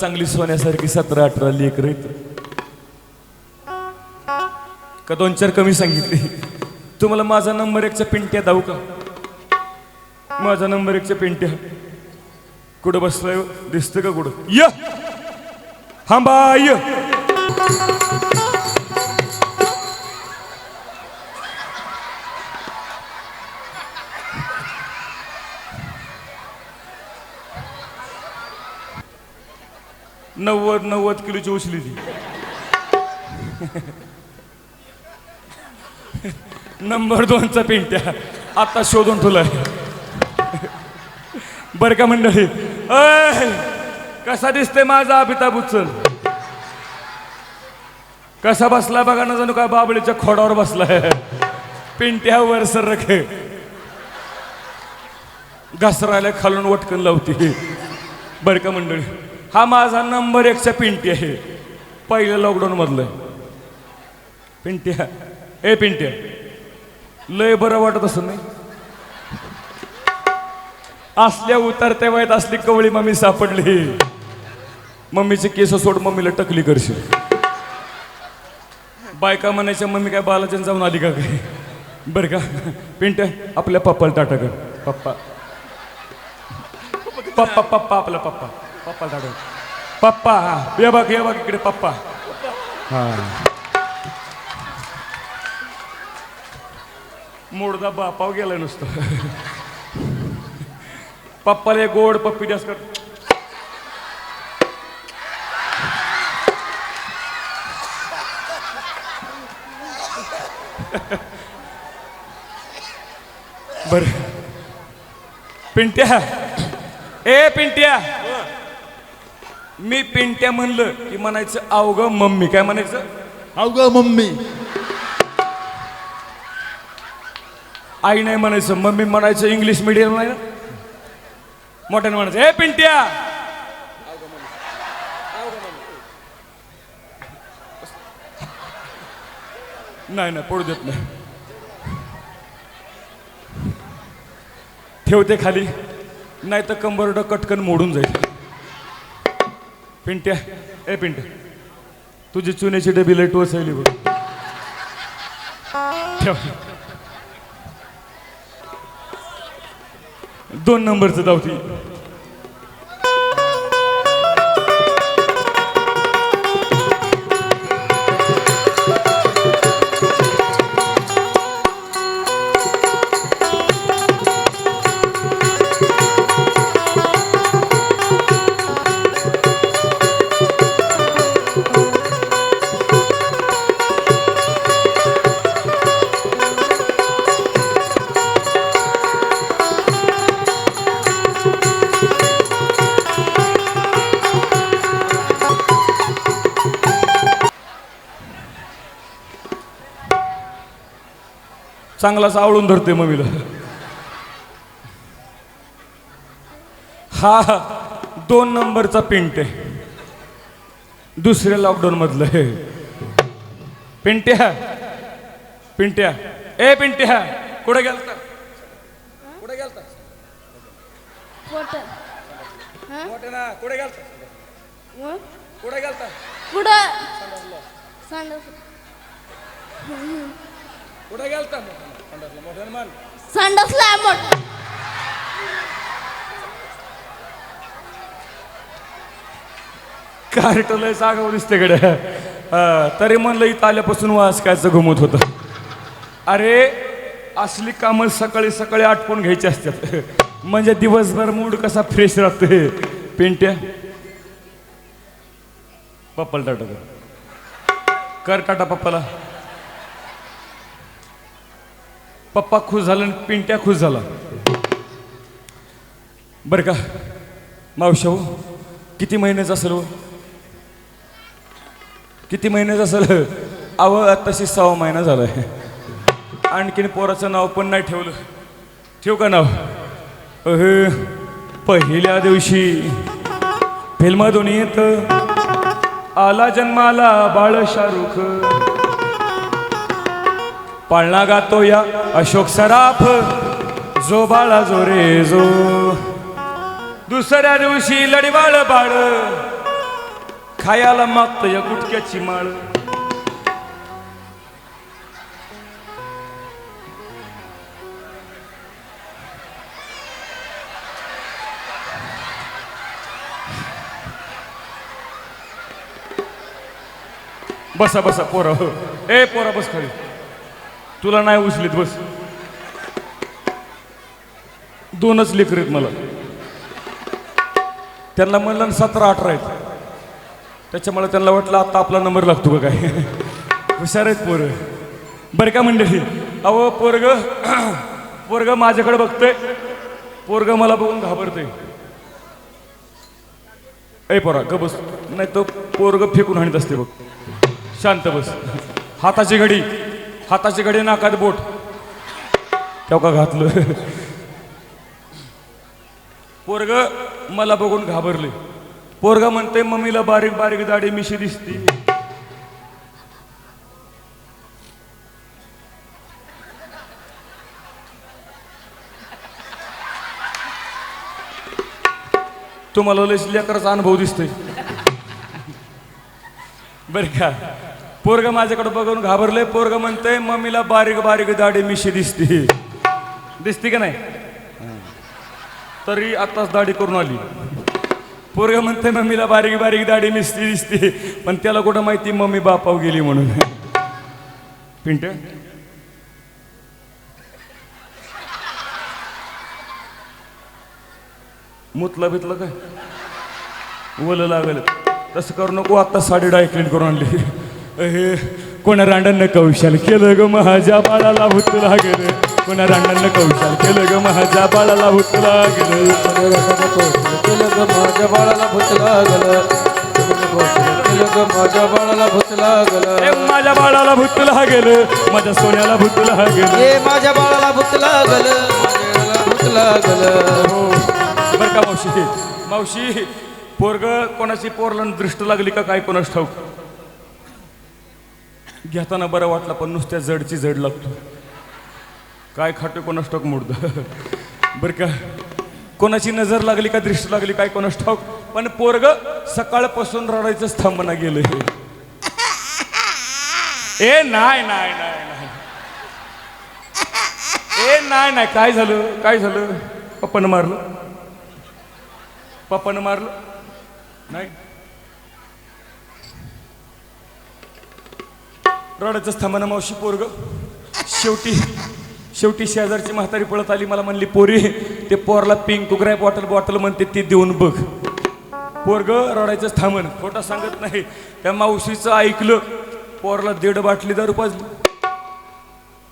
चांगली सोन्यासारखी सतरा अठरा लेकर आहेत का दोन चार कमी सांगितले? तुम्हाला माझा नंबर एकच्या पिंट्या दाऊ का? माझा नंबर एकच्या पिंट्या. कुठं बसलाय हो? दिसतं का कुठं? य! हा य! नव्वद नव्वद किलोची उचली ती. नंबर दोनचा पिंट्या. आता शोधून ठेवलाय. बर का मंडळी? अय, कसा दिसतोय माझा अमिताभ उचल? कसा बसला बघा ना जाणू का बाबळीच्या खोडावर बसलाय. पिंट्यावर सर घसरायला खालून वटकन लावते. बर का मंडळी? हा माझा नंबर एकचा पिंटी आहे. पहिल्या लॉकडाऊनमधलं पिंट्या. ए पिंट्या. लय बरं वाटत असं नाही? असल्या उतरत्या वयात असली कवळी मम्मी सापडली. मम्मीचे केस सोड मम्मीला टकली करशील. बायका म्हणायच्या मम्मी काय बालाजन जाऊन आली का काय? बरं का? पिंट आपल्या पप्पाला टाटा कर. पप्पा. पप्पा पप्पा आपला पप्पा. पप्पा टाटा पप्पा हा ये बघ ये बघ इकडे पप्पा. हा. मोडदा बापाव गेला नुसतं. पप्पाला गोड पप्पी जास्त कर. बर. पिंट्या. ए पिंट्या. मी पिंट्या म्हणलं की म्हणायचं अवघ मम्मी. काय म्हणायचं? अवघ मम्मी. आई नाही म्हणायचं मम्मी म्हणायचं इंग्लिश मिडियम नाही ना? मोठ्याने म्हणायचं ए पिंट्या. नाही नाही पडू देत नाही. ठेवते खाली नाही तर कंबरडं कटकन मोडून जाईल. पिंट्या ए पिंट तुझी चुन्याची डबी लाइट वसायली बघ. ठेव. दोन नंबरचं धावती चांगलाच आवळून धरते मम्मीला. हा दोन नंबरचा पिंट आहे. दुसऱ्या लॉकडाऊन मधलं आहे पिंट्या पिंट्या. ए पिंट्या कुठे गेलता? कुठे गेलता? कुठं हं? कुठे ना कुठे गेलता? कुठे गेलता? कुठं? कुठे गेलता? संडासला आहे मोठ कार्टलय जागावर दिसते कडे तरी म्हणलं इथं आल्यापासून वास कायचं घुमत होतं. अरे असली कामं सकाळी सकाळी आटपून घ्यायची असतात. म्हणजे दिवसभर मूड कसा फ्रेश राहतोय पेंट्या. पप्पाला टाटा कर टाटा पप्पाला. पप्पा खुश झाला आणि पिंट्या खुश झाला. बरं का? मावशा किती महिन्याचं असेल हो? किती महिन्याचं असेल अव आत्ताशी सहा महिना झालाय. आणखीन पोराचं नाव पण नाही ठेवलं. ठेवू का नाव? अह पहिल्या दिवशी फिल्मातून येत. आला जन्माला बाळ शाहरुख. पाळणा गातो या अशोक सराफ जो बाळा जो रे जो. दुसऱ्या दिवशी लढीबाळ बाळ खायाला मागतं या गुटक्याची माळ. बसा बसा पोरा. हो ए पोरा बस खाली. तुला नाही उचलीत बस. दोनच लेकरीत मला. त्यांना म्हणलं सतरा अठरा आहेत. त्याच्यामुळे त्यांना वाटलं आता आपला नंबर लागतो का काय हुशार आहेत पोरं. बरं का मंडळी? अहो पोरग पोरग माझ्याकडे बघतोय. पोरग मला बघून घाबरतोय. ए पोरा ग बस. नाही तो पोरग फेकून आणत असते बघ. शांत बस. हाताची घडी. हाताची घडी नाकात बोट. तेव्हा का घातलं? पोरग मला बघून घाबरले. पोरग म्हणते मम्मीला बारीक बारीक दाढी मिशी दिसते. तुम्हाला लस लेकराचा अनुभव दिसतोय. बर का? पोरग माझ्याकडे बघून घाबरले पोरग म्हणते मम्मीला बारीक बारीक दाढी मिशी दिसते. दिसते का नाही? तरी आताच दाढी करून आली. पोरग म्हणते मम्मीला बारीक बारीक दाढी मिसती दिसते. पण त्याला कुठं माहिती? मम्मी बापाव गेली म्हणून. पिंट? मुतलं बितलं काय? ओलं लागल. तसं करू नको आता साडी डाय क्लीन करून आणली. हे कोणा रांडांना कौशाल केलं ग माझ्या बाळाला भूत लागल. कोणा रांडांना कौशाल केलं ग माझ्या बाळाला भूत लागल. केलं ग माझ्या बाळाला भूत लागलं. केलं ग माझ्या बाळाला भूत लागलं. ए, माझ्या बाळाला भूत लागल. माझ्या सोन्याला भूत लागल हे माझ्या बाळाला भूत लागलं. भूत लागलं हो. बरं का मावशी? मावशी पोरग कोणाची पोरला दृष्ट लागली का काय कोणाच ठाऊक? घेताना बरं वाटलं पण नुसत्या जडची जड लागतो. काय खातो कोणाच ठाऊक मोडत बरं का? कोणाची नजर लागली का दृष्ट लागली काय कोणाच ठाऊक? पण पोरग सकाळपासून रडायचंच थांबना गेलं ए नाही नाही नाही नाही. ए नाही नाही काय झालं काय झालं? पप्पानं मारलं. पप्पानं मारलं. नाही. रडायचंच थांबा ना मावशी पोरग. शेवटी शेवटी शेजारची म्हातारी पळत आली मला म्हणली पोरी ते पोरला पिंक कुकराय बॉटल बॉटल म्हणते ती देऊन बघ. पोरग रडायचंच थांबन खोटा सांगत नाही. त्या मावशीचं ऐकलं पोरला दीड बाटली दारू पाजली.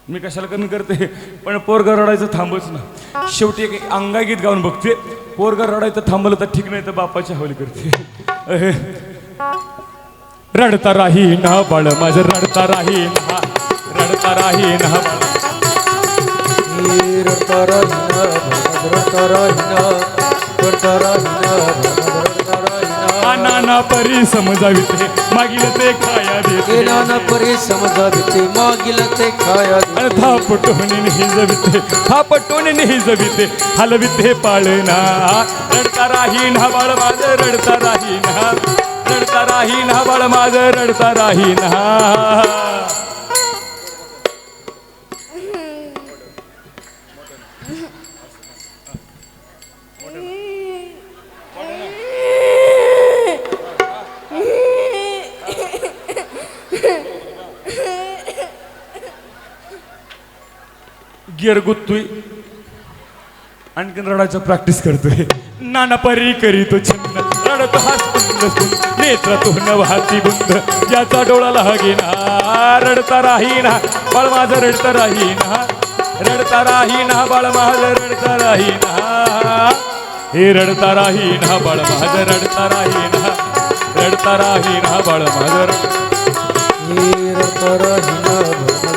मी कशाला कमी करते? पण पोरग रडायचं थांबच ना. शेवटी एक अंगागीत गाऊन बघते. पोरग रडायचं थांबलं तर ठीक नाही तर बापाची हवली करते. रडता राही ना बाळ माझं रडता राही ना रडता राही ना बाळ. हे रडता राहिना रडता राहिना रडता राहिना रडता राहिना नाना परी समजाविते मागील ते खाया हे देते नाना परी समजाविते मागील ते खाया आणि थापटून निजविते थापटून निजविते हलविते पाळना रडता राही ना बाळ माझं रडता राही ना रडता राही ना बाळ माझं रडता राही ना गिअर गुत्तोय. आणखीन रडायचं प्रॅक्टिस करतोय. नाना परी करी तो छंद रडतो हात कुंद नेत्रातून वाहती बुंद. ज्याचा डोळा लागेना रडता राहीना बाळ माझं रडता राहीना. रडता राहीना बाळ माझं रडता राहीना. हे रडता राहीना बाळ माझं रडता राहीना. रडता राहीना बाळ माझं रडता राहीना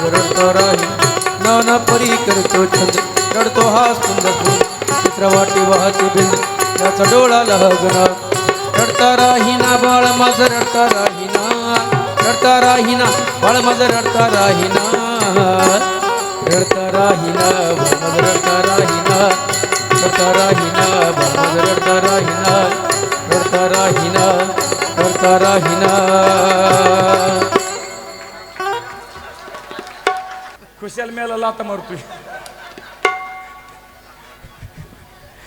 रडता राहिना नाना परी करतो छंद. रडतो हा सुंदर फुल चित्रवाटी वाहते बिंद त्याचा डोळा लागणार रडता राहिना बाळ माझं रडता राहिना. रडता राहिना बाळ माझं रडता राहिना. रडता राहिना बाळ माझं रडता राहिना. रडता राहिना बाळ माझं रडता राहिना. रडता राहिना रडता रडता राहिना. खुशाल मेला लाता मारतोय.